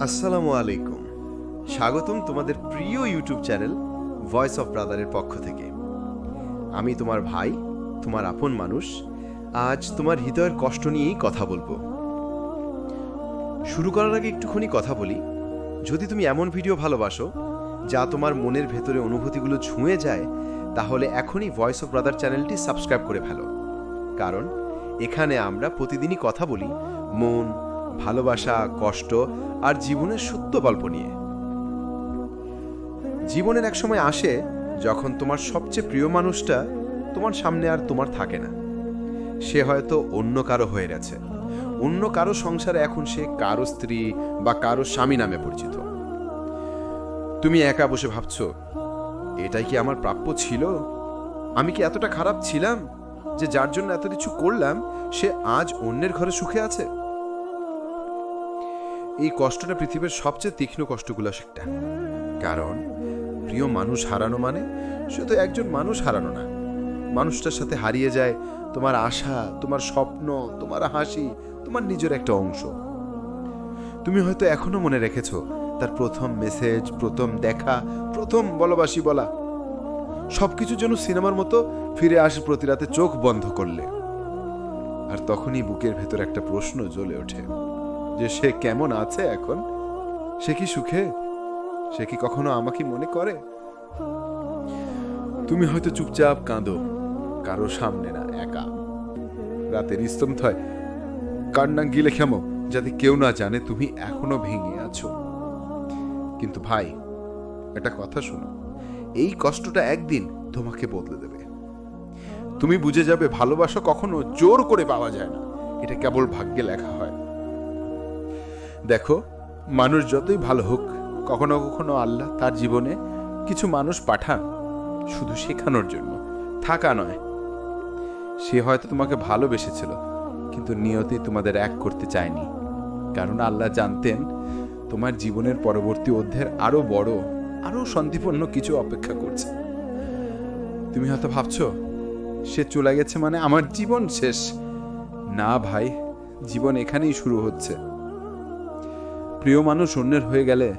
আসসালামু আলাইকুম। স্বাগতম তোমাদের প্রিয় ইউটিউব চ্যানেল ভয়েস অফ ব্রাদারের পক্ষ থেকে। আমি তোমার ভাই, তোমার আপন মানুষ, আজ তোমার হৃদয়ের কষ্ট নিয়েই কথা বলব। শুরু করার আগে একটুখানি কথা বলি। যদি তুমি এমন ভিডিও ভালোবাসো, যা তোমার মনের ভেতরে অনুভূতিগুলো ছুঁয়ে যায়, তাহলে এখনই ভয়েস অফ ব্রাদার চ্যানেলটি সাবস্ক্রাইব করে ফেলো। কারণ, এখানে আমরা প্রতিদিনই কথা বলি মন ভালোবাসা, কষ্ট আর জীবনের সত্য গল্প নিয়ে। জীবনের এক সময় আসে যখন তোমার সবচেয়ে প্রিয় মানুষটা তোমার সামনে আর তোমার থাকে না। সে হয়তো অন্য কারও হয়ে গেছে। অন্য কারও সংসারে এখন সে কারও স্ত্রী বা কারও স্বামী নামে পরিচিত। তুমি একা বসে ভাবছ, এটাই কি আমার প্রাপ্য ছিল? আমি কি এতটা খারাপ ছিলাম যে যার জন্য এত কিছু করলাম, সে আজ অন্যের ঘরে সুখে আছে? এই কষ্টটা পৃথিবীর সবচেয়ে তীক্ষ্ণ কষ্টগুলো একটা কারণ প্রিয় মানুষ হারানো মানে শুধু একজন মানুষ হারানো না। মানুষটার সাথে হারিয়ে যায় তোমার আশা, তোমার স্বপ্ন, তোমার হাসি, তোমার নিজের একটা অংশ। তুমি হয়তো এখনও মনে রেখেছ, তার প্রথম মেসেজ প্রথম দেখা, প্রথম বলবাসী বলা। সবকিছু যেন সিনেমার মতো ফিরে আসে প্রতি রাতে চোখ বন্ধ করলে। আর তখনই বুকের ভেতর একটা প্রশ্ন জ্বলে ওঠে। যে সে কেমন আছে এখন? সে কি সুখে? সে কি কখনো আমাকে মনে করে? তুমি হয়তো চুপচাপ কাঁদো, কারও সামনে না, একা। রাতের স্তম্ভয় কান্না গিলে খেমো, যাতে কেউ না জানে তুমি এখনও ভেঙে আছো। কিন্তু ভাই, একটা কথা শোনো। এই কষ্টটা একদিন তোমাকে বদলে দেবে। তুমি বুঝে যাবে, ভালোবাসা কখনো জোর করে পাওয়া যায় না। এটা কেবল ভাগ্যে লেখা। হয় দেখো, মানুষ যতই ভালো হোক, কখনো কখনো আল্লাহ তার জীবনে কিছু মানুষ পাঠান শুধু শেখানোর জন্য। থাকা নয়, সে হয়তো তোমাকে ভালোবেসেছিল, কিন্তু নিয়তি তোমাদের এক করতে চায়নি। কারণ আল্লাহ জানতেন তোমার জীবনের পরবর্তী অধ্যায়ের আরও বড়, আরও শান্তিপূর্ণ কিছু অপেক্ষা করছে। তুমি হয়তো ভাবছ, সে চলে গেছে মানে আমার জীবন শেষ। না ভাই, জীবন এখানেই শুরু হচ্ছে। প্রিয় মানুষ অন্যের হয়ে গেলে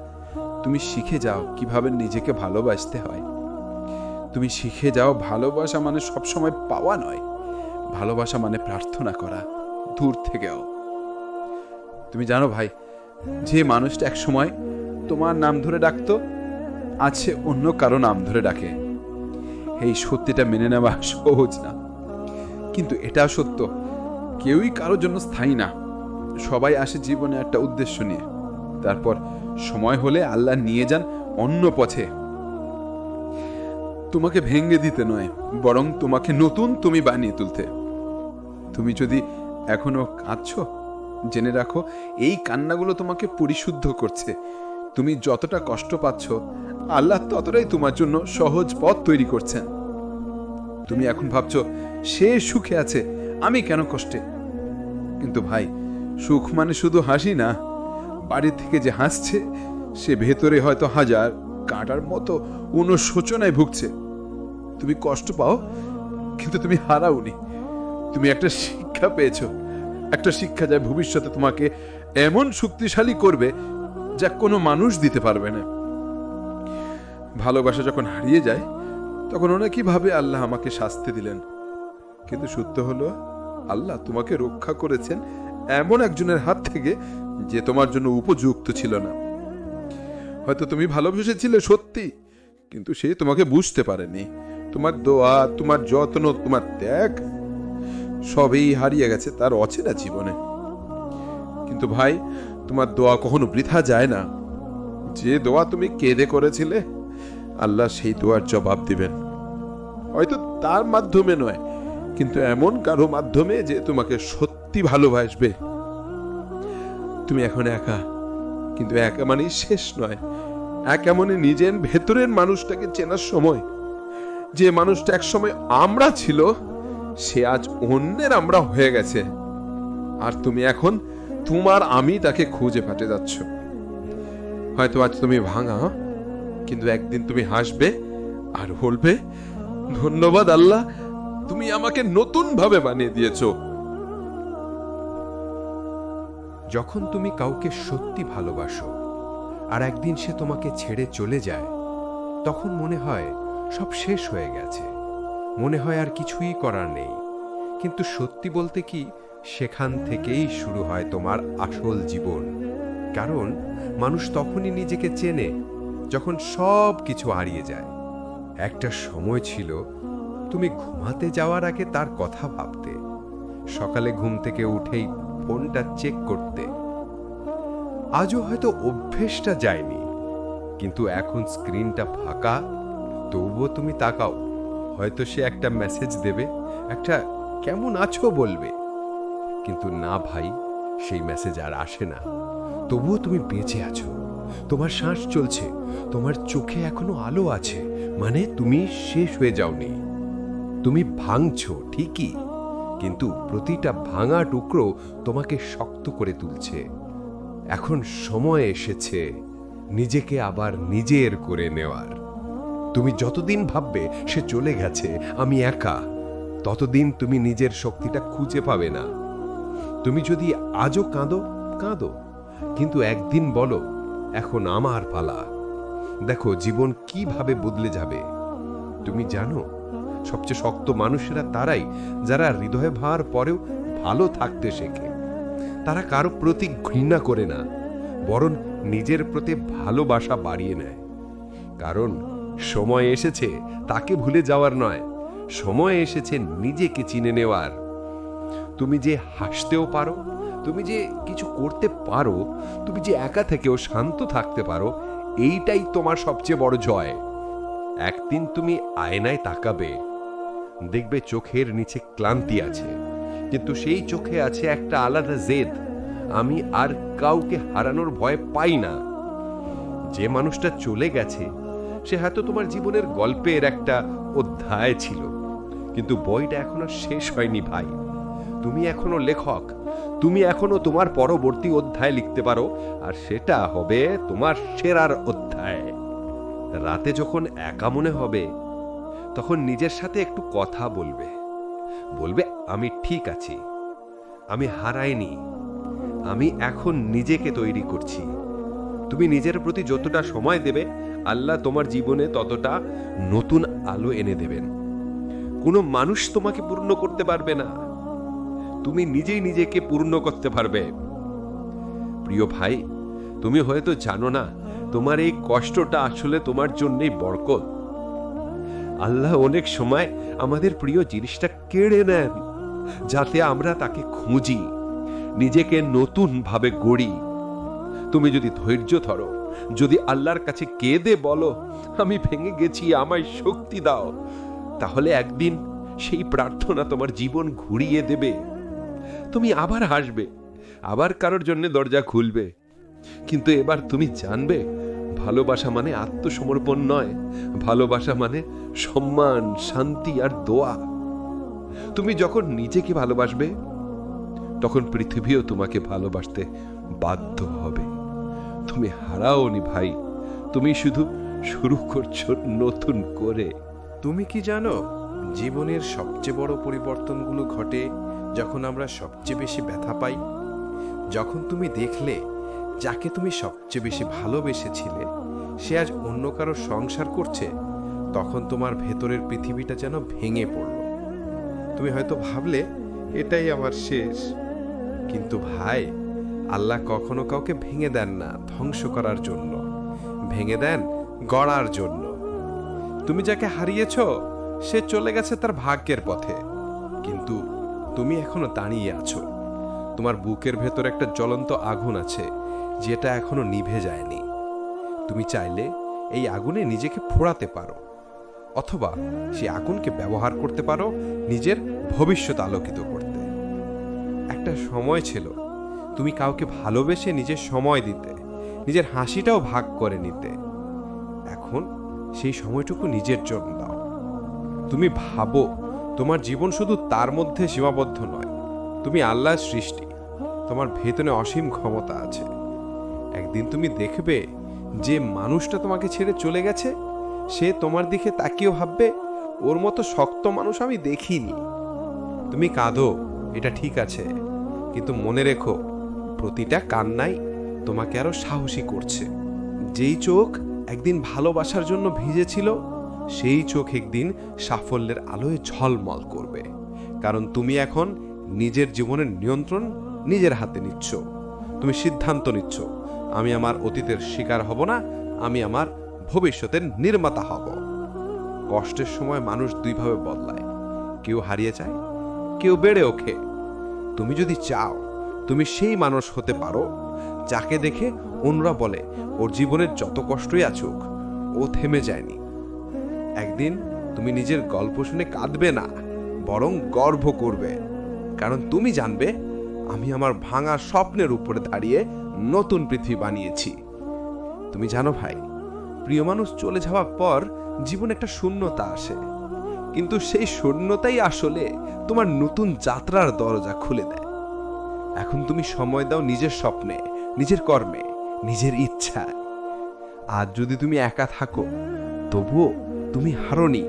তুমি শিখে যাও কীভাবে নিজেকে ভালোবাসতে হয়। তুমি শিখে যাও ভালোবাসা মানে সবসময় পাওয়া নয়। ভালোবাসা মানে প্রার্থনা করা, দূর থেকেও। তুমি জানো ভাই, যে মানুষটা এক সময় তোমার নাম ধরে ডাকতো আছে অন্য কারও নাম ধরে ডাকে। এই সত্যিটা মেনে নেওয়া সহজ না। কিন্তু এটা সত্য, কেউই কারোর জন্য স্থায়ী না। সবাই আসে জীবনে একটা উদ্দেশ্য নিয়ে। তারপর সময় হলে আল্লাহ নিয়ে যান অন্য পথে। তোমাকে ভেঙ্গে দিতে নয়, বরং তোমাকে নতুন তুমি বানিয়ে তুলতে। তুমি যদি এখনও কাঁদছ, জেনে রাখো, এই কান্নাগুলো তোমাকে পরিশুদ্ধ করছে। তুমি যতটা কষ্ট পাচ্ছ, আল্লাহ ততটাই তোমার জন্য সহজ পথ তৈরি করছেন। তুমি এখন ভাবছ, সে সুখে আছে, আমি কেন কষ্টে? কিন্তু ভাই, সুখ মানে শুধু হাসি না। বাড়ি থেকে যে হাসছে, সে ভেতরে হয়তো হাজার কাটার মতো অনুশোচনায় ভুগছে। তুমি কষ্ট পাও, কিন্তু তুমি হারাওনি। তুমি একটা শিক্ষা পেয়েছ, একটা শিক্ষা যা ভবিষ্যতে তোমাকে এমন শক্তিশালী করবে যা কোনো মানুষ দিতে পারবে না। ভালোবাসা যখন হারিয়ে যায়, তখন ভাবে আল্লাহ আমাকে শাস্তি দিলেন। কিন্তু সত্য হলো, আল্লাহ তোমাকে রক্ষা করেছেন এমন একজনের হাত থেকে যে তোমার জন্য উপযুক্ত ছিল না। হয়তো তুমি ভালোবেসেছিলে সত্যি, কিন্তু সে তোমাকে বুঝতে পারেনি। তোমার দোয়া, তোমার যত্ন, তোমার ত্যাগ, সবই হারিয়ে গেছে তার অচেনা জীবনে। কিন্তু ভাই, তোমার দোয়া কখনো বৃথা যায় না। যে দোয়া তুমি কেঁদে করেছিলে, আল্লাহ সেই দোয়ার জবাব দিবেন। হয়তো তার মাধ্যমে নয়, কিন্তু এমন কারও মাধ্যমে যে তোমাকে সত্যি ভালোবাসবে। তুমি এখন একা। কিন্তু একা মানে শেষ নয়। একা মানে নিজের ভেতরের মানুষটাকে চেনার সময়। যে মানুষটা এক সময় আমরা ছিল, সে আজ অন্যের আমরা হয়ে গেছে। আর তুমি এখন তোমার আমি তাকে খুঁজে পাঠে যাচ্ছ। হয়তো আজ তুমি ভাঙা, কিন্তু একদিন তুমি হাসবে আর বলবে, ধন্যবাদ আল্লাহ, তুমি আমাকে নতুন ভাবে বানিয়ে দিয়েছ। যখন তুমি কাউকে সত্যি ভালোবাসো আর একদিন সে তোমাকে ছেড়ে চলে যায়, তখন মনে হয় সব শেষ হয়ে গেছে। মনে হয় আর কিছুই করার নেই। কিন্তু সত্যি বলতে কি, সেখান থেকেই শুরু হয় তোমার আসল জীবন। কারণ মানুষ তখনই নিজেকে চেনে যখন সব কিছু হারিয়ে যায়। একটা সময় ছিল, তুমি ঘুমাতে যাওয়ার আগে তার কথা ভাবতে। সকালে ঘুম থেকে উঠেই ফোনটা চেক করতে। আজও হয়তো অভ্যেসটা যায়নি, কিন্তু এখন স্ক্রিনটা ফাঁকা, তবুও তুমি তাকাও। হয়তো সে একটা মেসেজ দেবে, একটা কেমন আছো? বলবে। কিন্তু না ভাই, সেই মেসেজ আর আসে না। তবুও তুমি বেঁচে আছো। তোমার শ্বাস চলছে, তোমার চোখে এখনও আলো আছে। মানে তুমি শেষ হয়ে যাওনি। তুমি ভাঙছো, ঠিকই। কিন্তু প্রতিটা ভাঙা টুকরো তোমাকে শক্ত করে তুলছে। এখন সময় এসেছে নিজেকে আবার নিজের করে নেওয়ার। তুমি যতদিন ভাববে সে চলে গেছে, আমি একা, ততদিন তুমি নিজের শক্তিটা খুঁজে পাবে না। তুমি যদি আজও কাঁদো কাঁদো, কিন্তু একদিন বলো, এখন আমার পালা। দেখো, জীবন কীভাবে বদলে যাবে? তুমি জানো সবচেয়ে শক্ত মানুষেরা তারাই যারা হৃদয় ভার পরেও ভালো থাকতে শেখে। তারা কারও প্রতি ঘৃণা করে না, বরং নিজের প্রতি ভালোবাসা বাড়িয়ে নেয়। কারণ সময় এসেছে তাকে ভুলে যাওয়ার নয়, সময় এসেছে নিজেকে চিনে নেওয়ার। তুমি যে হাসতেও পারো, তুমি যে কিছু করতে পারো, তুমি যে একা থেকেও শান্ত থাকতে পারো, এইটাই তোমার সবচেয়ে বড় জয়। একদিন তুমি আয়নায় তাকাবে দেখবে চোখের নিচে ক্লান্তি আছে। কিন্তু সেই চোখে আছে একটা আলাদা জেদ। আমি আর কাউকে হারানোর ভয় পাই না। যে মানুষটা চলে গেছে, সে হয়তো তোমার জীবনের গল্পের একটা অধ্যায় ছিল। কিন্তু বইটা এখনও শেষ হয়নি ভাই। তুমি এখনও লেখক। তুমি এখনও তোমার পরবর্তী অধ্যায় লিখতে পারো, আর সেটা হবে তোমার সেরার অধ্যায়। রাতে যখন একা মনে হবে তখন নিজের সাথে একটু কথা বলবে। বলবে, আমি ঠিক আছি। আমি হারাইনি। আমি এখন নিজেকে তৈরি করছি। তুমি নিজের প্রতি যতটা সময় দেবে, আল্লাহ তোমার জীবনে ততটা নতুন আলো এনে দেবেন। কোনো মানুষ তোমাকে পূর্ণ করতে পারবে না। তুমি নিজেই নিজেকে পূর্ণ করতে পারবে। প্রিয় ভাই, তুমি হয়তো জানো না, তোমার এই কষ্টটা আসলে তোমার জন্যই বরকত। আল্লাহ অনেক সময় আমাদের প্রিয় জিনিসটা কেড়ে নেন, যাতে আমরা তাকে খুঁজি, নিজেকে নতুন ভাবে গড়ি। তুমি যদি ধৈর্য ধরো, যদি আল্লাহর কাছে কেঁদে বলো, আমি ভেঙে গেছি, আমায় শক্তি দাও, তাহলে একদিন সেই প্রার্থনা তোমার জীবন ঘুরিয়ে দেবে। তুমি আবার হাসবে, আবার কারোর জন্য দরজা খুলবে। কিন্তু এবার তুমি জানবে ভালোবাসা মানে আত্মসমর্পণ নয়। ভালোবাসা মানে সম্মান, শান্তি আর দোয়া। তুমি যখন নিজেকে ভালোবাসবে, তখন পৃথিবীও তোমাকে ভালোবাসতে বাধ্য হবে। তুমি হারাওনি ভাই, তুমি শুধু শুরু করছ নতুন করে। তুমি কি জানো, জীবনের সবচেয়ে বড় পরিবর্তনগুলো ঘটে যখন আমরা সবচেয়ে বেশি ব্যথা পাই? যখন তুমি দেখলে যাকে তুমি সবচেয়ে বেশি ভালোবেসেছিলে, সে আজ অন্য কারও সংসার করছে, তখন তোমার ভেতরের পৃথিবীটা যেন ভেঙে পড়ল। তুমি হয়তো ভাবলে, এটাই আমার শেষ। কিন্তু ভাই, আল্লাহ কখনো কাউকে ভেঙে দেন না ধ্বংস করার জন্য। ভেঙে দেন গড়ার জন্য। তুমি যাকে হারিয়েছ, সে চলে গেছে তার ভাগ্যের পথে। কিন্তু তুমি এখনও দাঁড়িয়ে আছো। তোমার বুকের ভেতর একটা জ্বলন্ত আগুন আছে। যেটা এখনও নিভে যায়নি। তুমি চাইলে এই আগুনে নিজেকে ফোড়াতে পারো, অথবা সেই আগুনকে ব্যবহার করতে পারো নিজের ভবিষ্যৎ আলোকিত করতে। একটা সময় ছিল, তুমি কাউকে ভালোবেসে নিজের সময় দিতে, নিজের হাসিটাও ভাগ করে নিতে। এখন সেই সময়টুকু নিজের জন্য দাও। তুমি ভাবো, তোমার জীবন শুধু তার মধ্যে সীমাবদ্ধ নয়। তুমি আল্লাহর সৃষ্টি, তোমার ভেতরে অসীম ক্ষমতা আছে। একদিন তুমি দেখবে যে মানুষটা তোমাকে ছেড়ে চলে গেছে, সে তোমার দিকে তাকিয়েও ভাববে, ওর মতো শক্ত মানুষ আমি দেখিনি। তুমি কাঁদো, এটা ঠিক আছে, কিন্তু মনে রেখো, প্রতিটা কান্নাই তোমাকে আরও সাহসী করছে। যেই চোখ একদিন ভালোবাসার জন্য ভিজেছিল, সেই চোখ একদিন সাফল্যের আলোয় ঝলমল করবে। কারণ তুমি এখন নিজের জীবনের নিয়ন্ত্রণ নিজের হাতে নিচ্ছ, তুমি সিদ্ধান্ত নিচ্ছ। আমি আমার অতীতের শিকার হব না, আমি আমার ভবিষ্যতের নির্মাতা হব। কষ্টের সময় মানুষ দুইভাবে বদলায়। কেউ হারিয়ে যায়, কেউ বেড়ে ওঠে। তুমি যদি চাও, তুমি সেই মানুষ হতে পারো, যাকে দেখে অন্যরা বলে, ওর জীবনের যত কষ্টই আছুক, ও থেমে যায়নি। একদিন তুমি নিজের গল্প শুনে কাঁদবে না, বরং গর্ব করবে। কারণ তুমি জানবে, আমি আমার ভাঙা স্বপ্নের উপরে দাঁড়িয়ে নতুন পৃথিবী বানিয়েছি। তুমি জানো ভাই, প্রিয় মানুষ চলে যাওয়ার পর জীবনে একটা শূন্যতা আসে। কিন্তু সেই শূন্যতাই আসলে তোমার নতুন যাত্রার দরজা খুলে দেয়। এখন তুমি সময় দাও নিজের স্বপ্নে, নিজের কর্মে, নিজের ইচ্ছায়। আজ যদি তুমি একা থাকো, তবুও তুমি হারনি।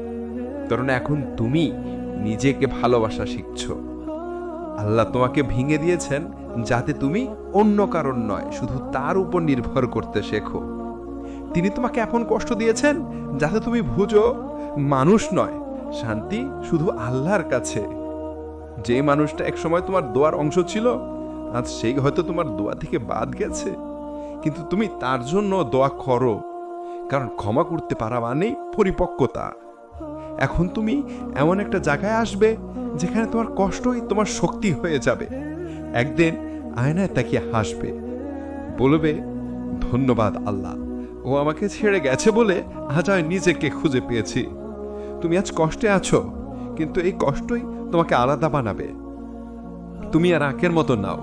কারণ এখন তুমি নিজেকে ভালোবাসা শিখছো। আল্লাহ তোমাকে ভেঙে দিয়েছেন যাতে তুমি অন্য কারণ নয়, শুধু তার উপর নির্ভর করতে শেখো। তিনি তোমাকে এমন কষ্ট দিয়েছেন যাতে তুমি বুঝো মানুষ নয়, শান্তি শুধু আল্লাহর কাছে। যে মানুষটা একসময় তোমার দোয়ার অংশ ছিল, আজ সেই হয়তো তোমার দোয়া থেকে বাদ গেছে। কিন্তু তুমি তার জন্য দোয়া করো, কারণ ক্ষমা করতে পারা মানেই পরিপক্কতা। এখন তুমি এমন একটা জায়গায় আসবে যেখানে তোমার কষ্টই তোমার শক্তি হয়ে যাবে। একদিন আয়নায় তাকিয়ে হাসবে। বলবে, ধন্যবাদ আল্লাহ, ও আমাকে ছেড়ে গেছে বলে আজ আমি নিজেকে খুঁজে পেয়েছি। তুমি আজ কষ্টে আছো, কিন্তু এই কষ্টই তোমাকে আলাদা বানাবে। তুমি আর আঁকের মতো নাও।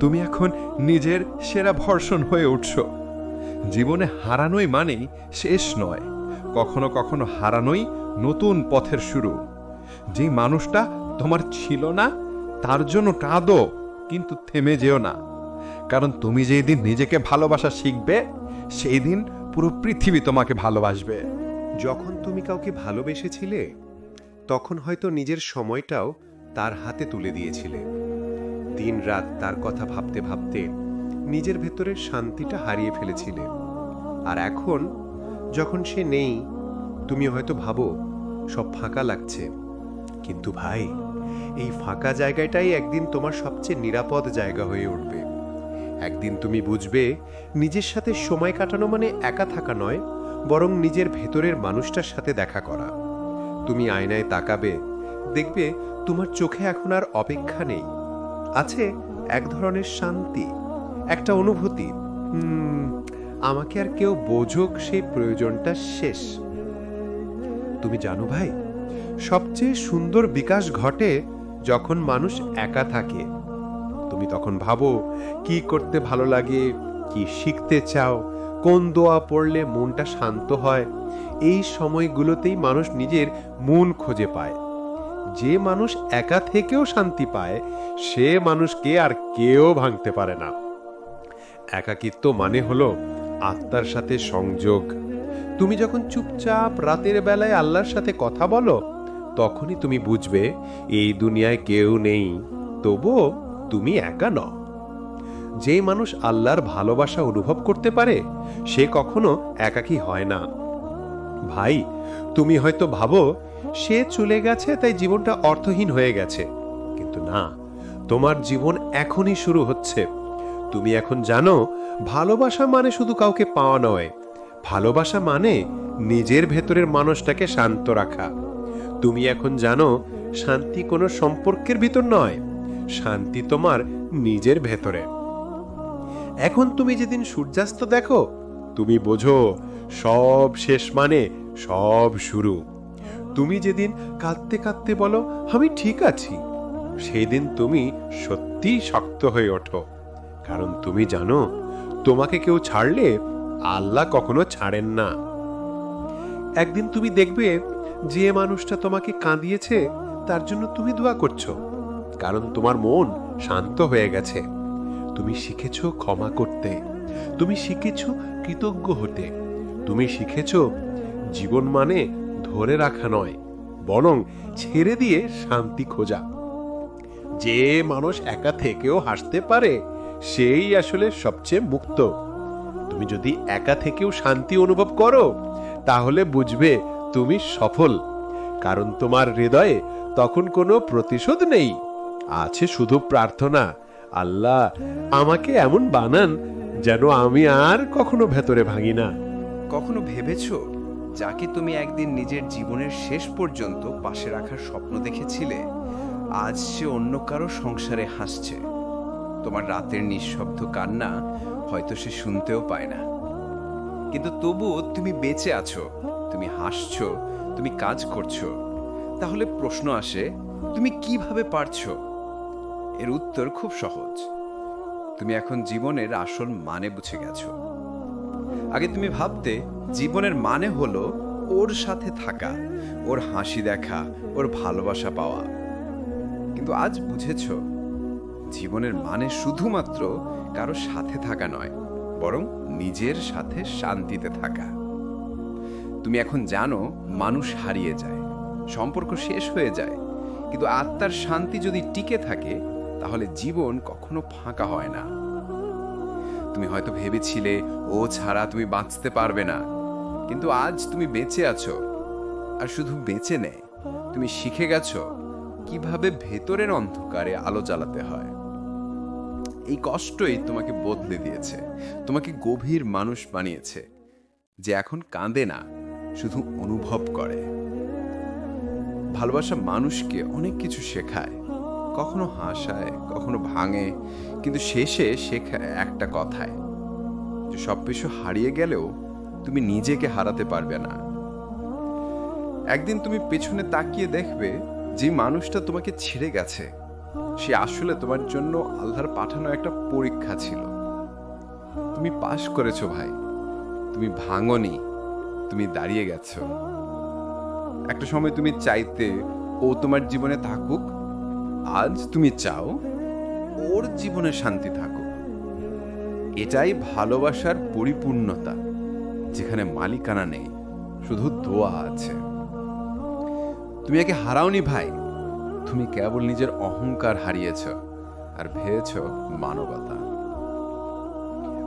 তুমি এখন নিজের সেরা ভর্ষণ হয়ে উঠছো। জীবনে হারানোই মানেই শেষ নয়। কখনো কখনো হারানোই নতুন পথের শুরু। যে মানুষটা তোমার ছিল না, তার জন্য কাঁদো, কিন্তু থেমে যেও না। কারণ তুমি যেই দিন নিজেকে ভালোবাসা শিখবে সেই দিন পুরো পৃথিবী তোমাকে ভালোবাসবে। যখন তুমি কাউকে ভালোবেসেছিলে, তখন হয়তো নিজের সময়টাও তার হাতে তুলে দিয়েছিলে। দিন রাত তার কথা ভাবতে ভাবতে নিজের ভেতরের শান্তিটা হারিয়ে ফেলেছিলে। আর এখন, যখন সে নেই তুমি হয়তো ভাবো, সব ফাঁকা লাগছে। কিন্তু ভাই এই ফাঁকা জায়গাটাই একদিন তোমার সবচেয়ে নিরাপদ জায়গা হয়ে উঠবে। একদিন তুমি বুঝবে নিজের সাথে সময় কাটানো মানে একা থাকা নয় বরং নিজের ভেতরের মানুষটার সাথে দেখা করা। তুমি আয়নায় তাকাবে দেখবে তোমার চোখে এখন আর অপেক্ষা নেই। আছে এক ধরনের শান্তি একটা অনুভূতি "হুম, আমাকে আর কেউ বোঝক সেই প্রয়োজনটা শেষ। তুমি জানো ভাই সবচেয়ে সুন্দর বিকাশ ঘটে যখন মানুষ একা থাকে। তুমি তখন ভাবো, কি করতে ভালো লাগে, কি শিখতে চাও, কোন দোয়া পড়লে মনটা শান্ত হয়? এই সময়গুলোতেই মানুষ নিজের মন খুঁজে পায়। যে মানুষ একা থেকেও শান্তি পায়, সে মানুষকে আর কেউ ভাঙতে পারে না। একাকিত্ব মানে হলো আত্মার সাথে সংযোগ। তুমি যখন চুপচাপ রাতের বেলায় আল্লাহর সাথে কথা বলো তখনই তুমি বুঝবে, এই দুনিয়ায় কেউ নেই, তবুও তুমি একা নও। যে মানুষ আল্লাহর ভালোবাসা অনুভব করতে পারে, সে কখনো একাকী হয় না। ভাই, তুমি হয়তো ভাবো, সে চলে গেছে, তাই জীবনটা অর্থহীন হয়ে গেছে। কিন্তু না, তোমার জীবন এখনই শুরু হচ্ছে। তুমি এখন জানো, ভালোবাসা মানে শুধু কাউকে পাওয়া নয়। ভালোবাসা মানে নিজের ভেতরের মানুষটাকে শান্ত রাখা। তুমি এখন জানো, শান্তি কোনো সম্পর্কের ভিতর নয়। শান্তি তোমার নিজের ভেতরে। এখন তুমি যেদিন সূর্যাস্ত দেখো, তুমি বোঝো, সব শেষ মানে সব শুরু। তুমি যেদিন কাঁদতে কাঁদতে বলো, আমি ঠিক আছি। সেই দিন তুমি সত্যি শক্ত হয়ে ওঠো। কারণ তুমি জানো, তোমাকে কেউ ছাড়লে আল্লাহ কখনো ছাড়েন না। একদিন তুমি দেখবে যে মানুষটা তোমাকে কাঁদিয়েছে, তার জন্য তুমি দোয়া করছ। কারণ তোমার মন শান্ত হয়ে গেছে। তুমি শিখেছ ক্ষমা করতে। তুমি শিখেছ কৃতজ্ঞ হতে। তুমি শিখেছ জীবন মানে ধরে রাখা নয়, বরং ছেড়ে দিয়ে শান্তি খোঁজা। যে মানুষ একা থেকেও হাসতে পারে, সেই আসলে সবচেয়ে মুক্ত। তুমি যদি একা থেকেও শান্তি অনুভব করো, তাহলে বুঝবে তুমি সফল। কারণ তোমার হৃদয়ে তখন কোনো প্রতিশোধ নেই। আছে শুধু প্রার্থনা। আল্লাহ আমাকে এমন বানান যেন আমি আর কখনো ভেতরে ভাঙি না। কখনো ভেবেছ যাকে তুমি একদিন নিজের জীবনের শেষ পর্যন্ত পাশে রাখার স্বপ্ন দেখেছিলে, আজ সে অন্য কারও সংসারে হাসছে। তোমার রাতের নিঃশব্দ কান্না হয়তো সে শুনতেও পায় না। কিন্তু তবুও তুমি বেঁচে আছো। তুমি হাসছো, তুমি কাজ করছ, তাহলে প্রশ্ন আসে, তুমি কীভাবে পারছ? এর উত্তর খুব সহজ। তুমি এখন জীবনের আসল মানে বুঝে গেছো। আগে তুমি ভাবতে, জীবনের মানে হলো ওর সাথে থাকা, ওর হাসি দেখা, ওর ভালোবাসা পাওয়া। কিন্তু আজ বুঝেছ, জীবনের মানে শুধুমাত্র কারও সাথে থাকা নয়, বরং নিজের সাথে শান্তিতে থাকা। তুমি এখন জানো মানুষ হারিয়ে যায়, সম্পর্ক শেষ হয়ে যায়, কিন্তু আত্মার শান্তি যদি টিকে থাকে, তাহলে জীবন কখনো ফাঁকা হয় না। তুমি হয়তো ভেবেছিলে, ও ছাড়া তুমি বাঁচতে পারবে না। কিন্তু আজ তুমি বেঁচে আছো, আর শুধু বেঁচে নেই তুমি শিখে গেছো কীভাবে ভেতরের অন্ধকারে আলো জ্বালাতে হয়। এই কষ্টই তোমাকে বদলে দিয়েছে, তোমাকে গভীর মানুষ বানিয়েছে, যে এখন কাঁদে না। শুধু অনুভব করে। ভালোবাসা মানুষকে অনেক কিছু শেখায়। কখনো হাসায়, কখনো ভাঙে, কিন্তু শেষে শেখায় একটা কথায়। যে সব কিছু হারিয়ে গেলেও তুমি নিজেকে হারাতে পারবে না। একদিন তুমি পেছনে তাকিয়ে দেখবে যে মানুষটা তোমাকে ছেড়ে গেছে। সে আসলে তোমার জন্য আল্লাহর পাঠানো একটা পরীক্ষা ছিল। তুমি পাশ করেছ ভাই। তুমি ভাঙনি। তুমি দাঁড়িয়ে গেছো। একটা সময় তুমি চাইতে ও তোমার জীবনে থাকুক, আজ তুমি চাও ওর জীবনে শান্তি থাকুক। এটাই ভালোবাসার পরিপূর্ণতা, যেখানে মালিকানা নেই, শুধু দোয়া আছে। তুমি একে হারাওনি ভাই, তুমি কেবল নিজের অহংকার হারিয়েছ আর ভেবেছ মানবতা।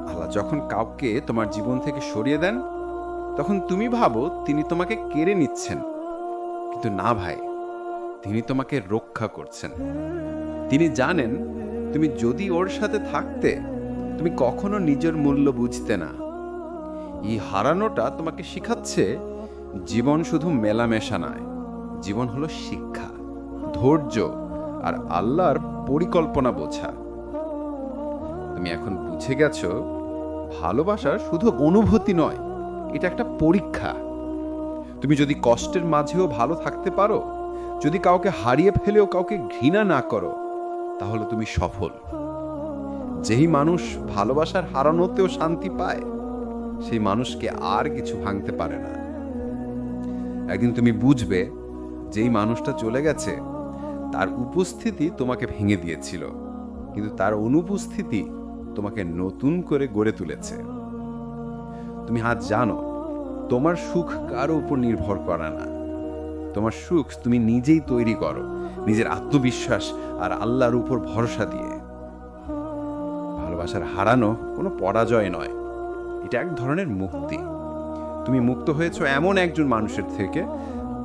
আল্লাহ যখন কাউকে তোমার জীবন থেকে সরিয়ে দেন তখন তুমি ভাবো তিনি তোমাকে কেড়ে নিচ্ছেন। কিন্তু না ভাই, তিনি তোমাকে রক্ষা করছেন। তিনি জানেন তুমি যদি ওর সাথে থাকতে, তুমি কখনো নিজের মূল্য বুঝতে না। এই হারানোটা তোমাকে শিখাচ্ছে জীবন শুধু মেলামেশা নয়, জীবন হলো শিক্ষা, ধৈর্য আর আল্লাহর পরিকল্পনা বোঝা। তুমি এখন বুঝে গেছো, ভালোবাসা শুধু অনুভূতি নয় এটা একটা পরীক্ষা। তুমি যদি কষ্টের মাঝেও ভালো থাকতে পারো, যদি কাউকে হারিয়ে ফেলেও কাউকে ঘৃণা না করো, তাহলে তুমি সফল। যেই মানুষ ভালোবাসার হারানোতেও শান্তি পায়, সেই মানুষকে আর কিছু ভাঙতে পারে না। একদিন তুমি বুঝবে, যেই মানুষটা চলে গেছে, তার উপস্থিতি তোমাকে ভেঙে দিয়েছিল, কিন্তু তার অনুপস্থিতি তোমাকে নতুন করে গড়ে তুলেছে। তুমি আজ জানো, তোমার সুখ কারও উপর নির্ভর করে না। তোমার সুখ তুমি নিজেই তৈরি করো, নিজের আত্মবিশ্বাস আর আল্লাহর উপর ভরসা দিয়ে। ভালোবাসার হারানো কোনো পরাজয় নয়, এটা এক ধরনের মুক্তি। তুমি মুক্ত হয়েছো এমন একজন মানুষের থেকে,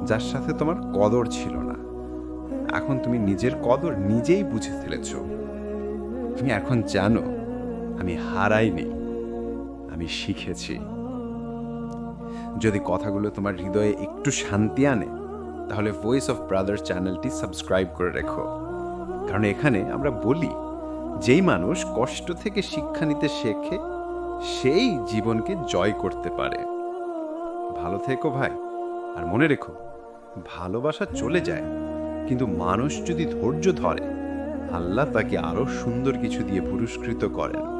যার সাথে তোমার কদর ছিল না। এখন তুমি নিজের কদর নিজেই বুঝে ফেলেছ। তুমি এখন জানো, আমি হারাইনি, আমি শিখেছি। যদি কথাগুলো তোমার হৃদয়ে একটু শান্তি আনে, তাহলে ভয়েস অফ ব্রাদার চ্যানেলটি সাবস্ক্রাইব করে রেখো। কারণ এখানে আমরা বলি, যেই মানুষ কষ্ট থেকে শিক্ষা নিতে শেখে, সেই জীবনকে জয় করতে পারে। ভালো থেকো ভাই, আর মনে রেখো, ভালোবাসা চলে যায়, কিন্তু মানুষ যদি ধৈর্য ধরে, আল্লাহ তাকে আরও সুন্দর কিছু দিয়ে পুরস্কৃত করেন।